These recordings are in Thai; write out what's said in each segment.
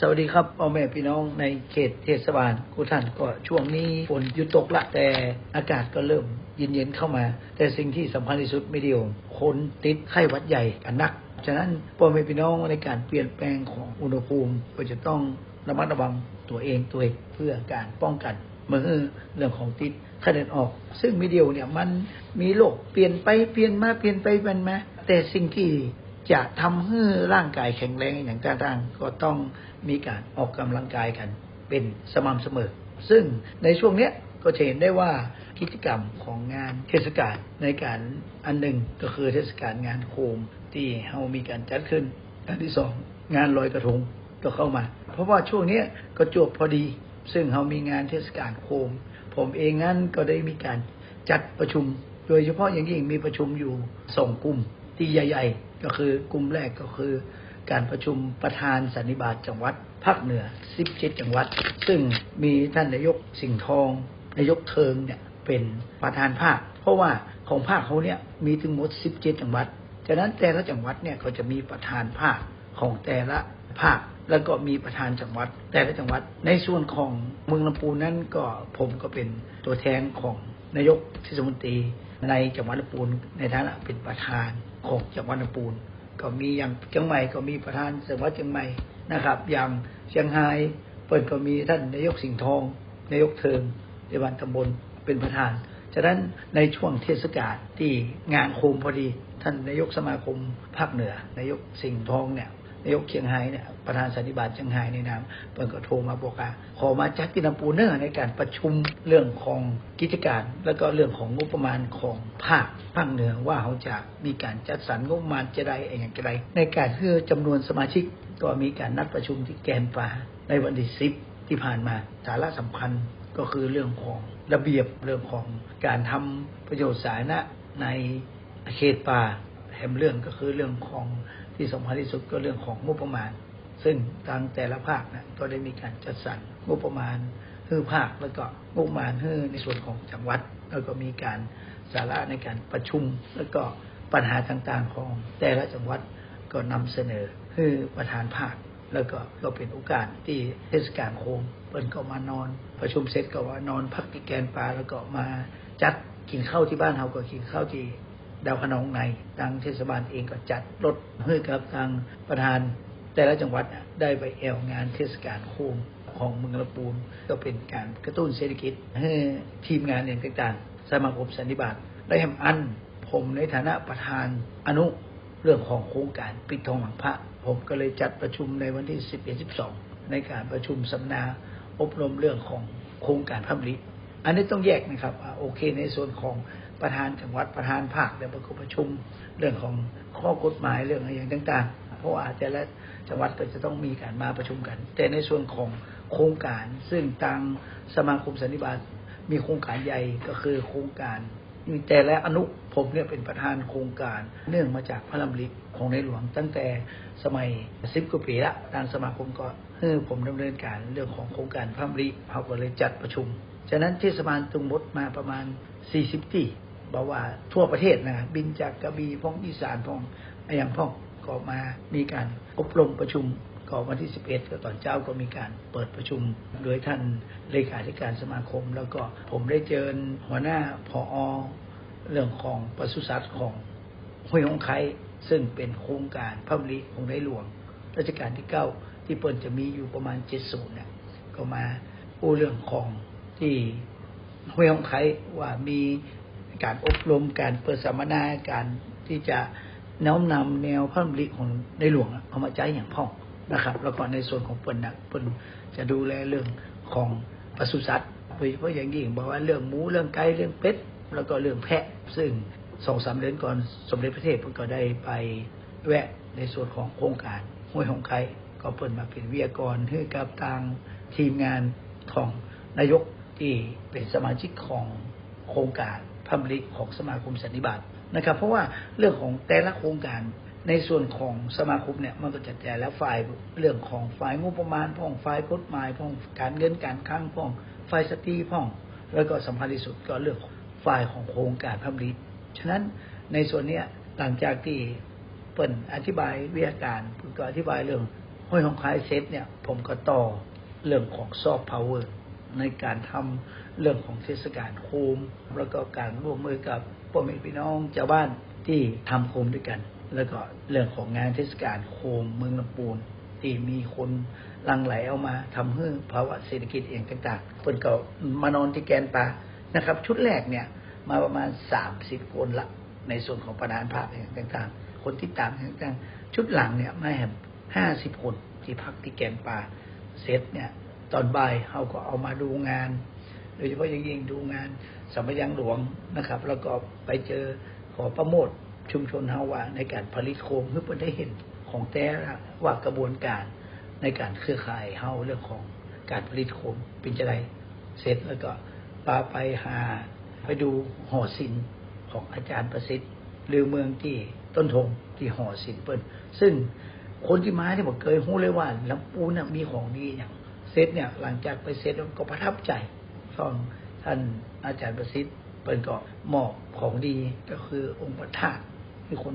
สวัสดีครับพ่อแม่พี่น้องในเขตเทศบาลกุท่านก็ช่วงนี้ฝนหยุดตกละแต่อากาศก็เริ่มเย็นๆเข้ามา แต่สิ่งที่สำคัญที่สุดไม่เดียวคนติดไข้หวัดใหญ่กันนักฉะนั้นพ่อแม่พี่น้องในการเปลี่ยนแปลงของอุณหภูมิก็จะต้องระมัดระวังตัวเองตัวเองเพื่อการป้องกันเมื่อเรื่องของติดไข้เลือดออก ซึ่งไม่เดียวเนี่ยมันมีโรคเปลี่ยนไปเปลี่ยนมาเปลี่ยนไปมันมาแต่สิ่งที่ จะทำให้ร่างกายแข็งแรงอย่างต่างๆก็ต้องมีการออกกำลังกายกันเป็นสม่ำเสมอ ซึ่งในช่วงเนี้ยก็จะเห็นได้ว่ากิจกรรมของงานเทศกาลในการอันหนึ่งก็คือเทศกาลงานโคมที่เรามีการจัดขึ้น อันที่สองงานลอยกระทงก็เข้ามา เพราะว่าช่วงเนี้ยก็จบพอดี ซึ่งเรามีงานเทศกาลโคม ผมเองนั้นก็ได้มีการจัดประชุม โดยเฉพาะอย่างยิ่งมีประชุมอยู่สองกลุ่มที่ใหญ่ ๆ ก็คือกลุ่มแรกก็คือ การประชุมประธานสันนิบาตจังหวัดภาคเหนือ17จังหวัด ซึ่งมีท่านนายกสิงห์ทองนายกเทิงเนี่ยเป็นประธานภาค เพราะว่าของภาคเขาเนี่ยมีถึงหมด17จังหวัดฉะนั้นแต่ละจังหวัดเนี่ยเขาจะมีประธานภาคของแต่ละภาคแล้วก็มีประธานจังหวัด แต่ละจังหวัด ในส่วนของเมืองลำพูนนั้นก็ผมก็เป็นตัวแทนของนายกเทศมนตรี ในจังหวัดลำพูนในฐานะเป็นประธานของจังหวัดลำพูนก็มีอย่างเชียงใหม่ก็มีประธานจังหวัดเชียงใหม่นะครับ อย่างเชียงรายเปิดก็มีท่านนายกสิงห์ทอง นายกเทิงในวันตำบลเป็นประธาน ฉะนั้นในช่วงเทศกาลที่งานโคมพอดี ท่านนายกสมาคมภาคเหนือ นายกสิงห์ทองเนี่ย นายกเชียงรายเนี่ยประธานสันนิบาตเชียงรายในนามเปิดก็โทรมาบอกว่าขอมาจัดกินปูเนอร์ในการประชุมเรื่องของกิจการ แล้วก็เรื่องของงบประมาณของภาคภาคเหนือว่าเขาจะมีการจัดสรรงบประมาณจะได้อย่างไร ในการเพื่อจำนวนสมาชิกก็มีการนัดประชุมที่แกนป่าในวันที่สิบที่ผ่านมาสาระสำคัญก็คือเรื่องของระเบียบเรื่องของการทำประโยชน์สาธารณะในเขตป่าแถมเรื่องก็คือเรื่องของ ที่สำคัญที่สุดก็เรื่องของงบประมาณ ซึ่งทางแต่ละภาคนะก็ได้มีการจัดสรรงบประมาณให้ภาคแล้วก็งบประมาณให้ในส่วนของจังหวัด แล้วก็มีการสาระในการประชุม แล้วก็ปัญหาต่างๆของแต่ละจังหวัดก็นำเสนอให้ประธานภาค แล้วก็ก็เป็นโอกาสที่เทศกาลโคมเปิ้นก็มานอน ประชุมเสร็จก็ว่านอนพักที่แกนปลาแล้วก็มาจัดกินข้าวที่บ้านเราก็กินข้าวที่ ดาวขนองในทางเทศบาลเองก็จัดรถเพื่อกับทางประธาน แต่ละจังหวัดได้ไปแอวงานเทศกาลโคมของเมืองละปูนก็เป็นการกระตุ้นเศรษฐกิจให้ทีมงานอย่างต่างๆ สมาคมสันนิบาตได้ทำอัน ผมในฐานะประธานอนุเรื่องของโครงการปิดทองหลังพระ ผมก็เลยจัดประชุมในวันที่ 11 12 ในการประชุมสัมมนาอบรมเรื่องของโครงการพัมลิ อันนี้ต้องแยกนะครับ โอเค ในส่วนของประธานจังหวัดประธานภาคเดี๋ยวประชุมประชุมเรื่องของข้อกฎหมายเรื่องอะไรอย่างต่าง ๆ เพราะว่าแต่ละจังหวัดก็จะต้องมีการมาประชุมกัน แต่ในส่วนของโครงการซึ่งทางสมาคมสันนิบาตมีโครงการใหญ่ก็คือโครงการมีแต่และอนุผมเนี่ยเป็นประธานโครงการเนื่องมาจากพระลำลิของในหลวงตั้งแต่สมัยสิบกว่าปีละทางสมาคมก็เฮ้ผมดำเนินการเรื่องของโครงการพระลำลิเขาก็เลยจัดประชุม ฉะนั้นเทศบาลตุงมดมาประมาณ 40 ที่บอกว่าทั่วประเทศนะบินจากกระบี่พ้องอีสานพ้องอ่างพ้องก็มามีการอบรมประชุมก็วันที่ 11 ก็ตอนเจ้าก็มีการเปิดประชุม โดยท่านเลขาธิการสมาคม แล้วก็ผมได้เจอหัวหน้าพออเรื่องของปศุสัตว์ของห้วยหงไคซึ่งเป็นโครงการพระบริของในหลวงรัชกาลที่เก้าที่เปิดจะมีอยู่ประมาณเจ็ดศูนย์เนี่ยก็มาพูดเรื่องของ ที่ห้วยหงไคว่ามีการอบรมการเปิดสัมมนาการที่จะน้อมนำแนวพระบริของในหลวงเอามาใช้อย่างพ่องนะครับ แล้วก็ในส่วนของเปิ่นนะเปิ่นจะดูแลเรื่องของปศุสัตว์โดยเฉพาะอย่างยิ่งบอกว่าเรื่องหมูเรื่องไก่เรื่องเป็ดแล้วก็เรื่องแพะ ซึ่งสองสามเดือนก่อนสมเด็จพระเทพก็ได้ไปแวะในส่วนของโครงการห้วยหงไคก็เปิดมาเป็นวิทยากรให้กับทางทีมงานของนายก ที่เป็นสมาชิกของโครงการพัมลิกของสมาคมสันนิบาตนะครับ เพราะว่าเรื่องของแต่ละโครงการในส่วนของสมาคมเนี่ยมันก็จะแต่ละฝ่ายเรื่องของฝ่ายงบประมาณพ่องฝ่ายกฎหมายพ่องการเงินการคลังพ่องฝ่ายสตรีพ่อง แล้วก็สำคัญที่สุดก็เรื่องฝ่ายของโครงการพัมลิกฉะนั้นในส่วนเนี้ยหลังจากที่เปิ่นอธิบายวิทยาการก็อธิบายเรื่องห้อยของคายเซตเนี่ยผมก็ต่อเรื่องของซอฟต์พาวเวอร์ ในการทำเรื่องของเทศกาลโคม แล้วก็การร่วมมือกับพ่อแม่พี่น้องชาวบ้านที่ทำโคมด้วยกัน แล้วก็เรื่องของงานเทศกาลโคมเมืองลำปูนที่มีคนลังไหลเอามาทำให้ภาวะเศรษฐกิจเองต่างๆเพิ่นก็มานอนที่แกนปลานะครับ ชุดแรกเนี่ยมาประมาณ30คนละ ในส่วนของประธานภาพเองต่างๆ คนที่ตามต่างๆ ชุดหลังเนี่ยมาแหมห้าสิบคนที่พักที่แกนปลาเซตเนี่ย ตอนบ่ายเขาก็เอามาดูงาน โดยเฉพาะอย่างยิ่งดูงานสมัยยังหลวงนะครับ แล้วก็ไปเจอขอประโมทชุมชนเฮาว่าในการผลิตโคมเพื่อเพื่อได้เห็นของแต่ว่ากระบวนการในการเครือข่ายเฮาเรื่องของการผลิตโคมเป็นจะไรเสร็จแล้วก็ปาไปหาไปดูหอศิลป์ของอาจารย์ประสิทธิ์หรือเมืองที่ต้นทงที่หอศิลป์เปิ้นซึ่งคนที่มาที่บอกเคยรู้เลยว่าลำปูนนะมีของดีอย่าง เซตเนี่ยหลังจากไปเซตก็ประทับใจฟังท่านอาจารย์ประสิทธิ์เปิ้นก็มอบของดีก็คือองค์พระธาตุมีคน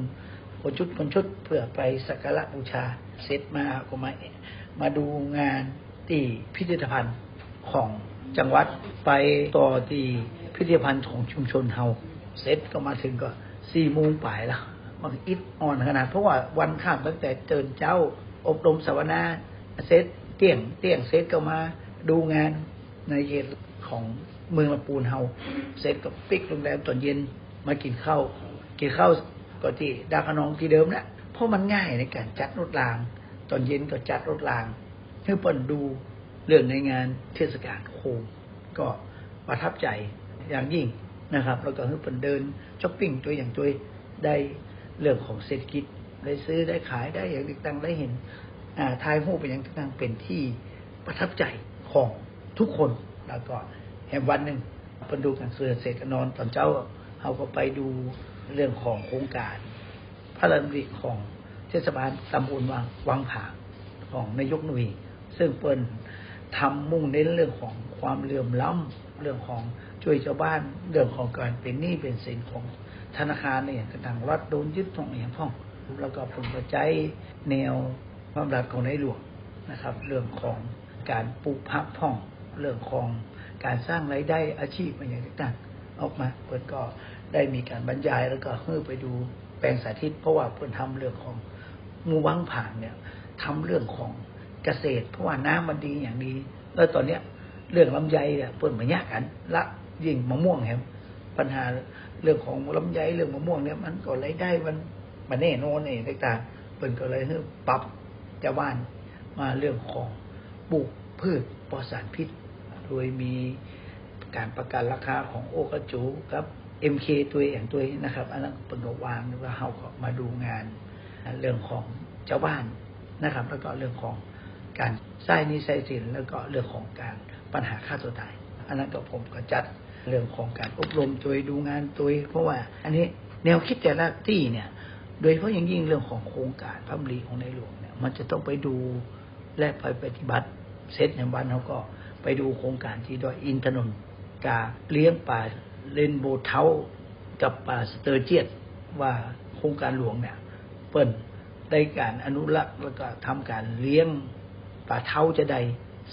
คนชุดคนชุดเพื่อไปสักการะบูชาเซตมาก็มามาดูงานที่พิพิธภัณฑ์ของจังหวัดไปต่อที่พิพิธภัณฑ์ของชุมชนเฮาเซตก็มาถึงก็สี่โมงป่ายแล้วมันอิดอ่อนขนาด เพราะว่าวันข้ามตั้งแต่เจินเจ้าอบรมสวนาเซต เตี้ยงเตี้ยงเซตก็มาดูงานในเขตของเมืองลำปูนเฮาเสร็จก็ปิกโรงแรมตอนเย็นมากินข้าวกินข้าวก็ที่ดาคานองที่เดิมแหละเพราะมันง่ายในการจัดรถราง ตอนเย็นก็จัดรถรางเพื่อเปิดดูเรื่องในงานเทศกาลโคมก็ประทับใจอย่างยิ่งนะครับ แล้วก็เพื่อเปิดเดินช้อปปิ้งตัวอย่างตัวได้เรื่องของเศรษฐกิจได้ซื้อได้ขายได้อย่างต่างๆได้เห็น ทายหูปเป็นอย่างต่างเป็นที่ประทับใจของทุกคนแล้วก็แห่งวันหนึ่งไปดูกันเสือเสร็จก็นอนตอนเจ้าเขาก็ไปดูเรื่องของโครงการ พระราชดำริของเทศบาลตำบลวังวังผาของนายกหนุ่ยซึ่งเปิ้นทำมุ่งเน้นเรื่องของความเหลื่อมล้ำเรื่องของช่วยชาวบ้าน เรื่องของการเป็นหนี้เป็นสินของธนาคารเนี่ยทางรัฐโดนยึดทองอย่างพ่อง แล้วก็ผลกระจายแนว ความรัฐของในหลวงนะครับ เรื่องของการปลูกพักพ่อง เรื่องของการสร้างรายได้อาชีพอะไรอย่างต่างๆออกมาเพื่อนก็ได้มีการบรรยายแล้วก็เฮ้ไปดูแปลงสาธิต เพราะว่าเพื่อนทำเรื่องของมูวังผ่านเนี่ยทำเรื่องของเกษตร เพราะว่าน้ำมันดีอย่างดีแล้วตอนเนี้ยเรื่องลำไยเนี่ยเพื่อนมายากกันละยิ่งมะม่วงแฮมปัญหาเรื่องของลำไยเรื่องมะม่วงเนี่ยมันก็รายได้มันมันแน่นอนเองต่างๆเพื่อนก็เลยเฮ้ปรับ ชาวบ้านมาเรื่องของปลูกพืชปลอดสารพิษ โดยมีการประกันราคาของโอกระจูครับ MK ตัวอย่างตัวนะครับ อันนั้นเป็นวางหรือว่าเฮาก็มาดูงานเรื่องของเจ้าบ้านนะครับ แล้วก็เรื่องของการใช้นิสัยสินแล้วก็เรื่องของการปัญหาค่าตัวตาย อันนั้นก็ผมก็จัดเรื่องของการอบรมตัวดูงานตัวเพราะว่า อันนี้แนวคิดแต่ละที่เนี่ย โดยเฉพาะอย่างยิ่งเรื่องของโครงการพระบรีของในหลวงเนี่ย มันจะต้องไปดูและไปปฏิบัติเซตในวันเขาก็ไปดูโครงการที่ดอยอินทนนท์กาเลี้ยงปลาเลนโบเทากับปลาสเตอร์เจียตว่าโครงการหลวงเนี่ยเปิ้นได้การอนุรักษ์แล้วก็ทำการเลี้ยงปลาเท้าจะใด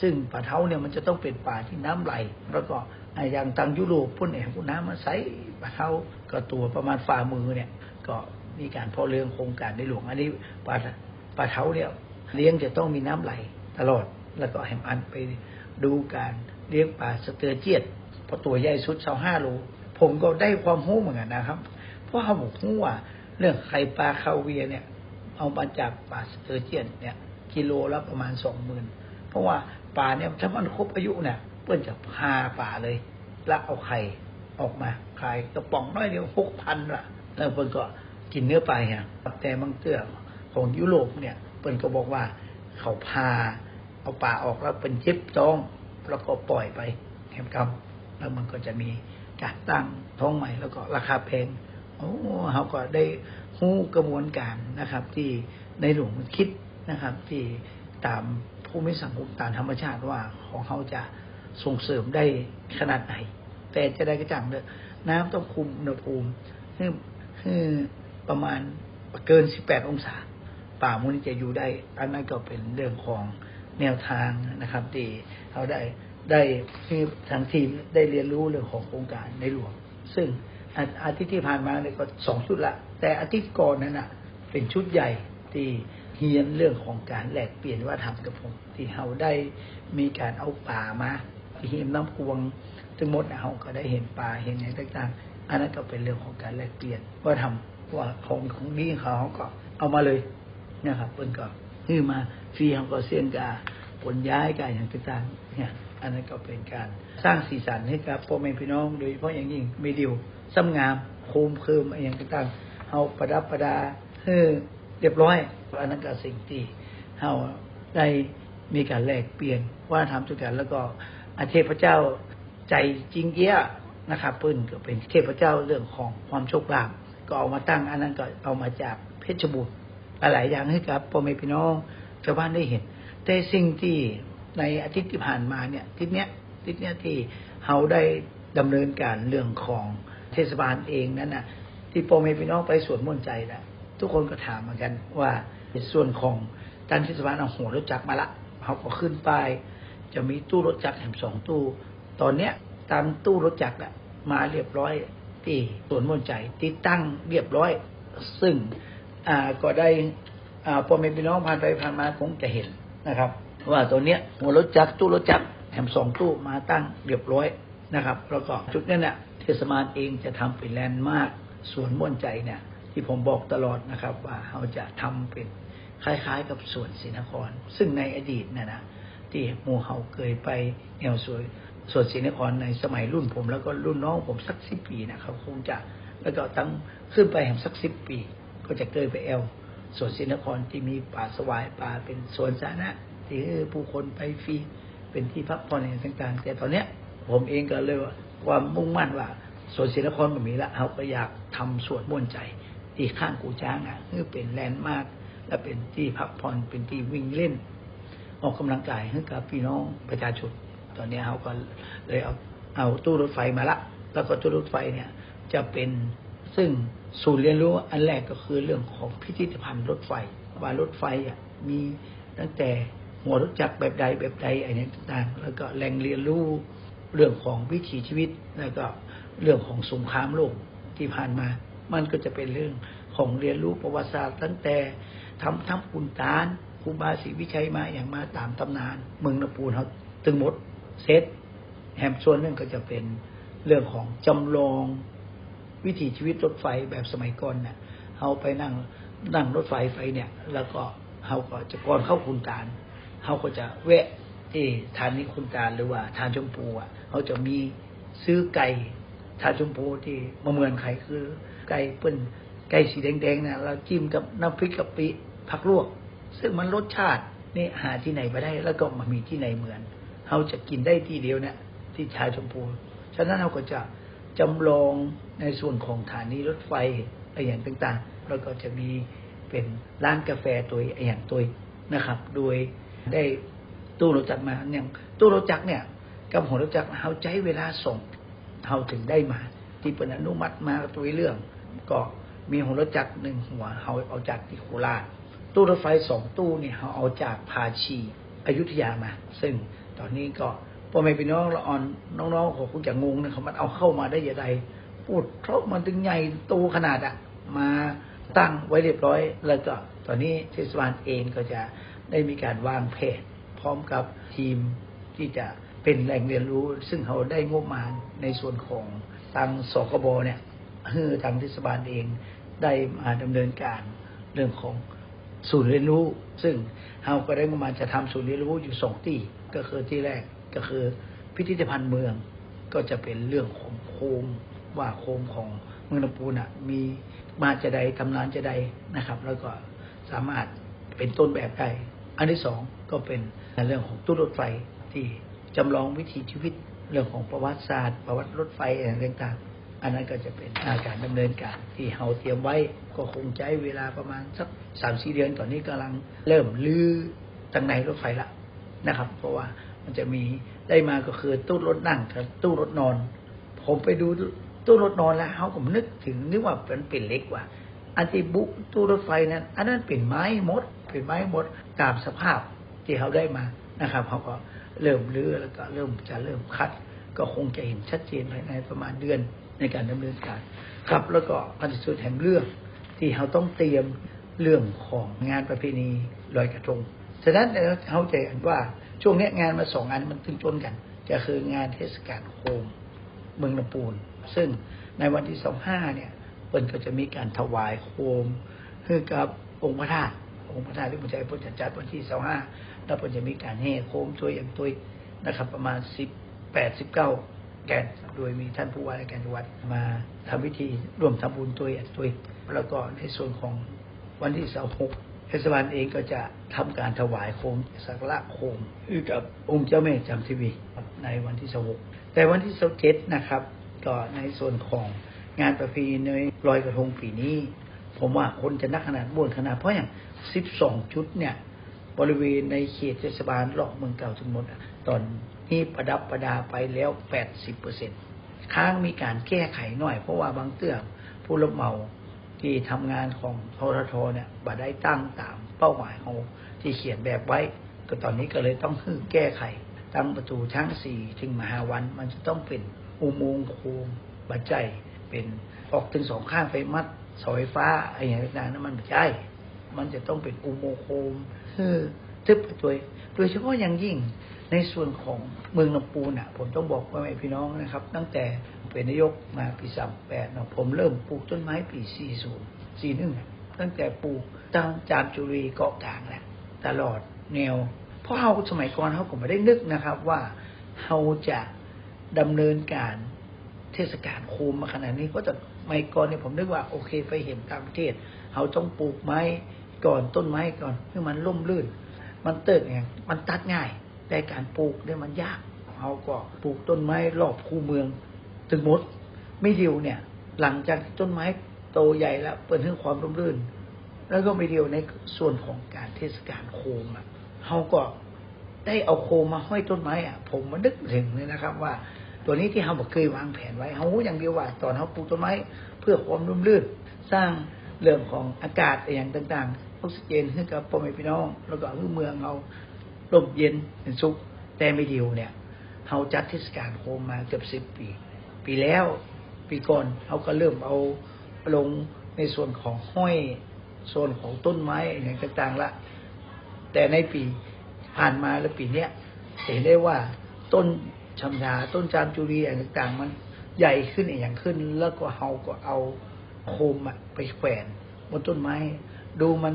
ซึ่งปลาเท้าเนี่ยมันจะต้องเป็นปลาที่น้ำไหล แล้วก็อย่างตังยุโรปพุ่นเองพุ่นน้ำมาใสปลาเท้าก็ตัวประมาณฝ่ามือเนี่ย ก็มีการพอเลี้ยงโครงการในหลวงอันนี้ปลา ปลาเท้าเนี่ยเลี้ยงจะต้องมีน้ำไหลตลอด แล้วก็แหมอันไปดูการเลี้ยงปลาสเตอร์เจียตพอตัวใหญ่สุดเท่าห้าโลผมก็ได้ความรู้เหมือนกันนะครับ เพราะเขาบอกว่าเรื่องไข่ปลาคาเวียเนี่ย เอามาจากปลาสเตอร์เจียนเนี่ย กิโลละประมาณสองหมื่นเพราะว่าปลาเนี่ยถ้ามันครบอายุเนี่ยเพื่อนจะพาปลาเลย แล้วเอาไข่ออกมาขายกระป๋องน้อยเดียวหกพันละแล้วเพื่อนก็กินเนื้อปลาเนี่ยแต่บางเตื้อ ของยุโรปเนี่ยเพื่นก็บอกว่าเขาพาเอาปลาออกแล้วเป็นเจ็บจ้องแล้วก็ปล่อยไปแคมกำแล้วมันก็จะมีการตั้งท้องใหม่แล้วก็ราคาแพงโอ้เขาก็ได้หู้กระบวนการนะครับ ที่ในหลวงคิดนะครับ ที่ตามภูมิสังคมตามธรรมชาติว่าของเขาจะส่งเสริมได้ขนาดไหน แต่จะได้กระจ่างเลยน้ำต้องคุมอุณหภูมิคือคือประมาณเกิน 18 องศา ป่ามูลนี้จะอยู่ได้ อันนั้นก็เป็นเรื่องของแนวทางนะครับที่เขาได้ได้ที่ทางทีมได้เรียนรู้เรื่องของโครงการในหลวง ซึ่งอาทิตย์ที่ผ่านมาเนี่ยก็สองชุดละ แต่อาทิตย์ก่อนนั้นอะเป็นชุดใหญ่ที่เฮียนเรื่องของการแลกเปลี่ยนว่าทำกับผม ที่เขาได้มีการเอาป่ามาเฮียนน้ำพวงทั้งหมดนะเขาก็ได้เห็นป่าเห็นอย่างต่างๆ อันนั้นก็เป็นเรื่องของการแลกเปลี่ยนว่าทำว่าของของดีของเขาเขาก็เอามาเลย นะครับเพิ่นก็คือมาฟรีเขาก็เสี่ยงกาผลย้ายกันอย่างต่างๆเนี่ยอันนั้นก็เป็นการสร้างสีสันให้กับพ่อแม่พี่น้องโดยเฉพาะอย่างยิ่งมีดิวซ้ำงามโคมเคิมอะไรอย่างต่างๆเอาประดับประดาเฮ้อเรียบร้อยอันนั้นก็สิ่งที่เราได้มีการแลกเปลี่ยนว่าทำทุกกันแล้วก็อาเทพเจ้าใจจริงเกี้ยนะครับเพิ่นก็เป็นเทพเจ้าเรื่องของความโชคลาภก็เอามาตั้งอันนั้นก็เอามาจากเพชรบุตร หลาย ๆ อย่างให้กับพ่อแม่พี่น้องชาวบ้านได้เห็น แต่สิ่งที่ในอาทิตย์ที่ผ่านมาเนี่ยทิศเนี้ยทิศเนี้ยที่เราได้ดำเนินการเรื่องของเทศบาลเองนั้นน่ะ ที่พ่อแม่พี่น้องไปสวนมนใจนะทุกคนก็ถามเหมือนกันว่าส่วนของการเทศบาลเอาหัวรถจักรมาละเขาก็ขึ้นไป จะมีตู้รถจักรแถมสองตู้ ตอนเนี้ยตามตู้รถจักรน่ะมาเรียบร้อยที่สวนมนใจที่ตั้งเรียบร้อย ซึ่ง ก็ได้พ่อแม่พี่น้องผ่านไปผ่านมาคงจะเห็นนะครับ ว่าตัวเนี้ยหัวรถจักรตู้รถจักรแถมสองตู้มาตั้งเรียบร้อยนะครับแล้วก็จุดนี้เนี่ยเทศบาลเองจะทำเป็นแลนด์มาร์คสวนม่วนใจเนี่ยที่ผมบอกตลอดนะครับ ว่าเราจะทำเป็นคล้ายๆ กับสวนศรีนคร ซึ่งในอดีตเนี่ยนะที่หมู่เฮาเคยไปแนวสวยสวนศรีนครในสมัยรุ่นผม แล้วก็รุ่นน้องผมสักสิบปีนะเขาคงจะแล้วก็ตั้งขึ้นไปแห่งสักสิบปี ก็จะเคยไปแอลสวนศรีนครที่มีป่าสวายป่าเป็นสวนสาธารณะที่ผู้คนไปฟรีเป็นที่พักผ่อนอะไรต่างๆ แต่ตอนเนี้ยผมเองก็เลยว่าความมุ่งมั่นว่าสวนศรีนครมันมีละเขาก็อยากทำสวนม่วนใจที่ข้างกูจ้างอะคือเป็นแลนด์มาร์คและเป็นที่พักผ่อนเป็นที่วิ่งเล่น ออกกำลังกายให้กับพี่น้องประชาชนตอนนี้เขาก็เลยเอาเอาตู้รถไฟมาละ แล้วก็ตู้รถไฟเนี่ยจะเป็น ซึ่งศูนย์เรียนรู้อันแรกก็คือเรื่องของพิพิธภัณฑ์รถไฟ ว่ารถไฟอะมีตั้งแต่หัวรถจักรแบบใดแบบใดอะไรต่างๆแล้วก็แหล่งเรียนรู้เรื่องของวิถีชีวิตแล้วก็เรื่องของสงครามโลกที่ผ่านมา มันก็จะเป็นเรื่องของเรียนรู้ประวัติศาสตร์ตั้งแต่ทำทำปุนตานครูบาศรีวิชัยมาอย่างมาตามตำนาน เมืองนปูนเขาตึงหมดเซตแฮมส่วนนึงก็จะเป็นเรื่องของจำลอง วิถีชีวิตรถไฟแบบสมัยก่อนเนี่ยเขาไปนั่งนั่งรถไฟไฟเนี่ย แล้วก็เขาก็จะก่อนเข้าคุณตาลเขาก็จะแวะที่ทานนิคุณตาลหรือว่าทานชมพูอะเขาจะมีซื้อไก่ทานชมพูที่มาเหมือนไข่คือ ไก่เปิ้นไก่สีแดงๆเนี่ยเราจิ้มกับน้ำพริกกะปิผักลวก ซึ่งมันรสชาตินี่หาที่ไหนไปได้ แล้วก็มามีที่ไหนเหมือนเราจะกินได้ที่เดียวเนี่ยที่ชายชมพู ฉะนั้นเราก็จะ จำลองในส่วนของฐานีรถไฟอะไรอย่างต่างๆ แล้วก็จะมีเป็นร้านกาแฟตัวอย่างตัวนะครับ โดยได้ตู้รถจักรมาอย่างตู้รถจักรเนี่ยกับหัวรถจักรเราใช้เวลาส่งเขาถึงได้มา ที่เป็นอนุมัติมาตัวเรื่อง ก็มีหัวรถจักรหนึ่งหัวเขาเอาจากที่โคราชตู้รถไฟสองตู้เนี่ยเขาเอาจากภาชีอยุธยามา ซึ่งตอนนี้ก็ พ่อแม่พี่น้องละอ่อนน้องๆองคงจะงงนะเขามันเอาเข้ามาได้ยังไงพูดเพราะมันถึงใหญ่โตขนาดอะมาตั้งไว้เรียบร้อย แล้วก็ตอนนี้เทศบาลเองก็จะได้มีการวางแผนพร้อมกับทีมที่จะเป็นแหล่งเรียนรู้ ซึ่งเขาได้งบมาในส่วนของทางสกบเนี่ยคือทางเทศบาลเองได้มาดำเนินการเรื่องของศูนย์เรียนรู้ ซึ่งเราก็ได้งบมาจะทำศูนย์เรียนรู้อยู่สองที่ก็คือที่แรก ก็คือพิพิธภัณฑ์เมืองก็จะเป็นเรื่องของโคมว่าโคมของเมืองลำพูนอะมีมาจะใดตำนานจะใดนะครับ แล้วก็สามารถเป็นต้นแบบได้อันที่สองก็เป็นเรื่องของตู้รถไฟที่จำลองวิถีชีวิตเรื่องของประวัติศาสตร์ ประวัติรถไฟอะไรต่างๆ อันนั้นก็จะเป็นอาการดำเนินการที่เฮาเตรียมไว้ก็คงใช้เวลาประมาณสักสามสี่เดือนตอนนี้กำลังเริ่มลื้อตั้งในรถไฟละนะครับ เพราะว่า มันจะมีได้มาก็คือตู้รถนั่งกับตู้รถนอน ผมไปดูตู้รถนอนแล้วเขาผมนึกถึงนึกว่าเป็นเป็นเล็กว่าอันที่บุตู้รถไฟนั้น อันนั้นเป็นไม้หมดเป็นไม้หมดตามสภาพที่เขาได้มานะครับเขาก็เริ่มเลือแล้วก็เริ่มจะเริ่มคัด ก็คงจะเห็นชัดเจนภายในประมาณเดือนในการดำเนินการครับแล้วก็อันที่สุดแห่งเรื่องที่เขาต้องเตรียมเรื่องของงานประเพณีลอยกระทง ฉะนั้นเราเข้าใจกันว่า ช่วงนี้งานมาสองงานมันตึงจนกันก็คืองานเทศกาลโคมเมืองลำปูน ซึ่งในวันที่สองห้าเนี่ยเปิ่นก็จะมีการถวายโคมให้กับองค์พระธาตุองค์พระธาตุที่มันจพุทธจัดวันที่สองห้าแล้วเปิ่นจะมีการแห่โคมตัวอย่างตัวนะครับ ประมาณสิบแปดสิบเก้าแกนโดยมีท่านผู้ว่าราชการจังหวัดมาทำพิธีร่วมทำบุญตัวอย่างตัวแล้วก็ในส่วนของวันที่สองหก เทศบาลเองก็จะทำการถวายโคมสักการะโคมให้กับองค์เจ้าแม่จำทีวีในวันที่สหกแต่วันที่สิบเจ็ดนะครับ ก็ในส่วนของงานประเพณีในลอยกระทงปีนี้ ผมว่าคนจะนักขนาดบ้วนขนาด เพราะอย่างสิบสองชุดเนี่ย บริเวณในเขตเทศบาลรอบเมืองเก่าทั้งหมดอะตอนนี้ประดับประดาไปแล้วแปดสิบเปอร์เซ็นค้างมีการแก้ไขหน่อยเพราะว่าบางเตื้อผู้รับเหมา ที่ทำงานของทททเนี่ยบ่ได้ตั้งตามเป้าหมายของที่เขียนแบบไว้ ก็ตอนนี้ก็เลยต้องฮึ่งแก้ไข ตั้งประตูทั้งสี่ถึงมหาวัน มันจะต้องเป็นอุโมงค์โคมบัจใจยเป็นออกถึงสองข้างไปมัดเสาไฟฟ้าอะไรอย่างต่างๆนั้นมันไม่ใช่ มันจะต้องเป็นอุโมงค์โคมคือทึบตัวยโดยเฉพาะอย่างยิ่ง ในส่วนของเมืองลำปูนอะ ผมต้องบอกว่าแม่พี่น้องนะครับ ตั้งแต่เป็นนายกมาปีสามแปดเนาะผมเริ่มปลูกต้นไม้ปีสี่ศูนย์สี่หนึ่งตั้งแต่ปลูกตั้งจามจุรีเกาะกลางแหละตลอดแนวเพราะเราสมัยก่อนเขาก็ไม่ได้นึกนะครับว่าเราจะดำเนินการเทศกาลโคมมาขนาดนี้ก็แต่ไม่ก่อนเนี่ยผมนึกว่าโอเคไปเห็นต่างประเทศเขาต้องปลูกไม้ก่อนต้นไม้ก่อนเพื่อมันร่มรื่น มันเติดไงมันตัดง่าย แต่การปลูกเนี่ยมันยากเขาก็ปลูกต้นไม้รอบคูเมือง ถึงมดไม่เดียวเนี่ย หลังจากต้นไม้โตใหญ่แล้วเปิดให้ความร่มรื่น แล้วก็ไม่เดียวในส่วนของการเทศกาลโคมอะเขาก็ได้เอาโคมมาห้อยต้นไม้อะ ผมมานึกถึงเลยนะครับ ว่าตัวนี้ที่เขาบอกเคยวางแผนไว้เขาอย่างเดียวว่าตอนเขาปลูกต้นไม้เพื่อความร่มรื่น สร้างเรื่องของอากาศอย่างต่างๆออกซิเจนให้กับพ่อแม่พี่น้อง แล้วก็เมืองเรา ร่มเย็นเป็นสุข แต่ไม่เดียวเนี่ยเขาจัดเทศกาลโคมมาเกือบสิบปี ปีแล้วปีก่อนเขาก็เริ่มเอาลงในส่วนของห้อยส่วนของต้นไม้อย่างต่างๆละแต่ในปีผ่านมาแล้วปีเนี้ยเห็นได้ว่าต้นชำชาต้นจามจุรีอะไรต่างๆ มันใหญ่ขึ้นอย่างขึ้น แล้วก็เฮาก็เอาโคมอะไปแขวนบนต้นไม้ ดูมัน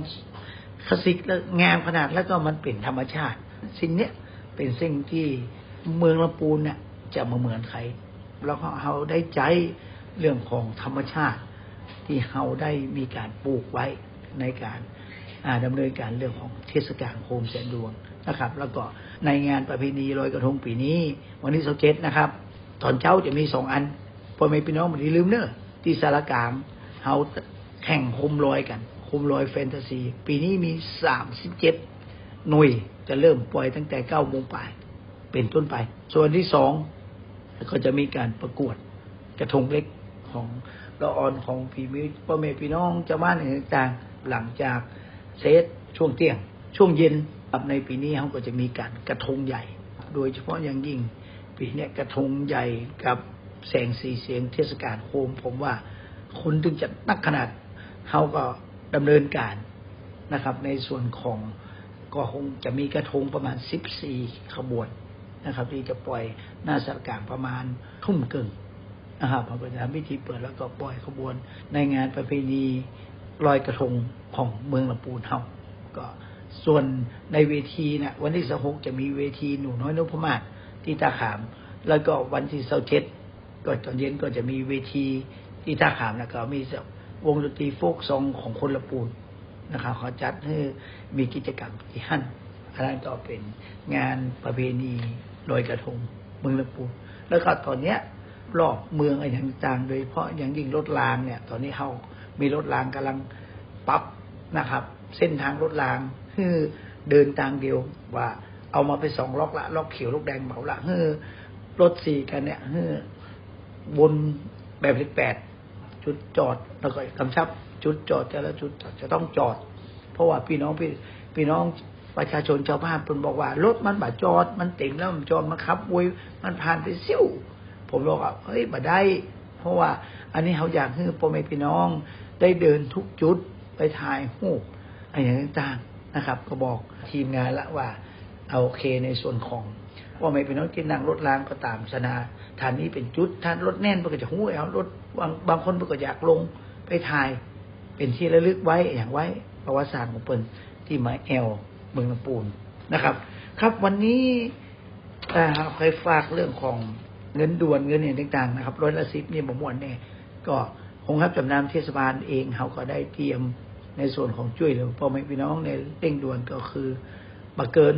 คลาสสิกแล้วงามขนาดแล้วก็มันเป็นธรรมชาติ สิ่งเนี้ยเป็นสิ่งที่เมืองลำปูนเนี่ยจะมาเหมือนใคร แล้วก็เราได้ใจเรื่องของธรรมชาติ ที่เราได้มีการปลูกไว้ในการดำเนินการเรื่องของเทศกาลโคมแสนดวงนะครับ แล้วก็ในงานประเพณีลอยกระทงปีนี้ วันที่สิบเจ็ดนะครับ ตอนเช้าจะมีสองอันพอไม่พี่น้องมันลืมเนอะที่สารกลางเราแข่งโคมลอยกัน มลอยแฟนตาซี ปีนี้มีสามสิบเจ็ดหน่วยจะเริ่มปล่อยตั้งแต่เก้าโมงไปเป็นต้นไป ส่วนที่สองก็จะมีการประกวดกระทงเล็กของละออนของพี่มิพ่อแม่พี่น้องเจ้าบ้านต่างๆ หลังจากเซตช่วงเที่ยง ช่วงเย็นในปีนี้เขาก็จะมีการกระทงใหญ่ โดยเฉพาะอย่างยิ่ง ปีนี้กระทงใหญ่กับแสงสีเสียงเทศกาลโคม ผมว่าคนถึงจะนักขนาดเขาก็ ดำเนินการนะครับ ในส่วนของก็คงจะมีกระทงประมาณสิบสี่ขบวนนะครับ ที่จะปล่อยหน้าสารกลางประมาณทุ่มกึ่งนะครับพอจะทำพิธีเปิดแล้วก็ปล่อยขบวน ในงานประเพณีลอยกระทงของเมืองลำปูนเฮาก็ส่วนในเวทีนะวันที่สิบหกจะมีเวทีหนูน้อยนพมาศที่ตาขาม แล้วก็วันที่สิบเจ็ดก็ตอนเย็นก็จะมีเวทีที่ท่าขามแล้วก็มี วงดนตรีโฟกซองของคนละปูนนะครับเขาจัดให้มีกิจกรรมที่หั่นอันนั้นก็เป็นงานประเพณีลอยกระทงเมืองละปูนแล้วก็ตอนเนี้ยรอบเมืองอะไรต่างๆ โดยเฉพาะอย่างยิ่งรถรางเนี่ย ตอนนี้เขามีรถรางกำลังปรับนะครับ เส้นทางรถรางคือเดินทางเดียวว่า เอามาไปสองล็อกละล็อกเขียวล็อกแดงเหมาละเฮ้อรถสี่กันเนี่ยเฮ้อบนแบบเลขแปด จุดจอดแล้วก็กำชับจุดจอดแต่ละจุดจะต้องจอด เพราะว่าพี่น้องพี่พี่น้องประชาชนชาวบ้านเพิ่นบอกว่ารถมันบาจอด มันเต็มแล้วมันจอดมันขับวุยมันผ่านไปซิ่วผมบอกว่าเฮ้ยบ่ได้ เพราะว่า อันนี้เขาอยากให้พ่อแม่พี่น้องได้เดินทุกจุดไปถ่ายรูปอะไรอย่างต่างๆนะครับ ก็บอกทีมงานละว่าเอาโอเคในส่วนของ ว่าไม่พี่น้องที่นั่งรถรางก็ตามสนาฐานนี้เป็นจุดท่านรถแน่นเพื่อจะหู้เอารถบางบางคนเพื่ออยากลงไปถ่าย เป็นที่ระลึกไว้อย่างไว้ ประวัติศาสตร์ของเปิ่นที่มาแอลเมืองลำปูนนะครับ ครับวันนี้เอ่อเคยฝากเรื่องของเงินด่วนเงินอย่างต่างๆนะครับร้อยละสิบนี่บ่ม่วนแน่ก็คงครับจำนำเทศบาลเองเขาก็ได้เตรียมในส่วนของช่วยเหลือพ่อแม่พี่น้องในเร่งด่วนก็คือบัเกิน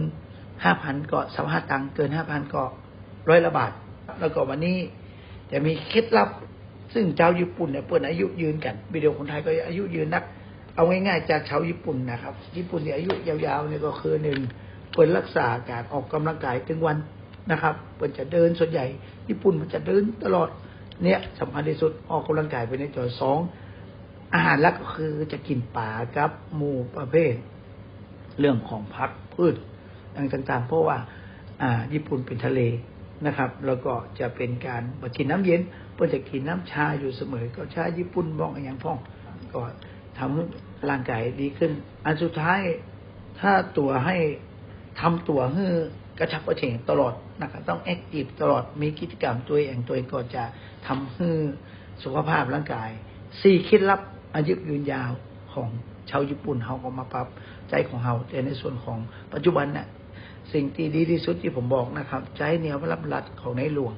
ห้าพันก็สามห้าตังเกินห้าพันก็ร้อยละบาท แล้วก็วันนี้จะมีเคล็ดลับ ซึ่งชาวญี่ปุ่นเนี่ยเปิดอายุยืนกันวิดีโอคนไทยก็อายุยืนนัก เอาง่ายๆจากชาวญี่ปุ่นนะครับ ญี่ปุ่นเนี่ยอายุยาวๆเนี่ยก็คือหนึ่งเปิดรักษาการออกกำลังกายถึงวันนะครับเปิดจะเดินส่วนใหญ่ ญี่ปุ่นมันจะเดินตลอดเนี่ยสำคัญที่สุดออกกำลังกายไปในจอสองอาหารหลักก็คือจะกินป่ากับหมูประเภท เรื่องของพักพืช ต่างๆ เพราะว่าอ่าญี่ปุ่นเป็นทะเลนะครับ แล้วก็จะเป็นการมากินน้ำเย็นเพื่อจะกินน้ำชาอยู่เสมอ ก็ชาญี่ปุ่นบ้องอย่างพ่อง ก็ทำให้ร่างกายดีขึ้น อันสุดท้ายถ้าตัวให้ทำตัวให้กระชับกระเฉงตลอดนะครับต้องแอคทีฟตลอดมีกิจกรรมตัวเองตัวเองก็จะทำให้สุขภาพร่างกายสี่เคล็ดลับอายุยืนยาวของชาวญี่ปุ่นเขาก็มาปรับใจของเขาแต่ในส่วนของปัจจุบันน่ะ สิ่งที่ดีที่สุดที่ผมบอกนะครับ ใจเหนวพระรับรัดของในหลวง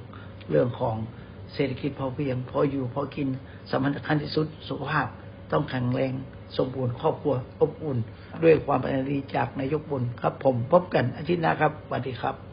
เรื่องของเศรษฐกิจพอเพียง พออยู่พอกินสำคัญที่สุดสุขภาพต้องแข็งแรงสมบูรณ์ครอบครัวอบอุ่น ด้วยความปรารถนาดีจากนายกบุญครับ ผมพบกันอาทิตย์หน้าครับสวัสดีครับ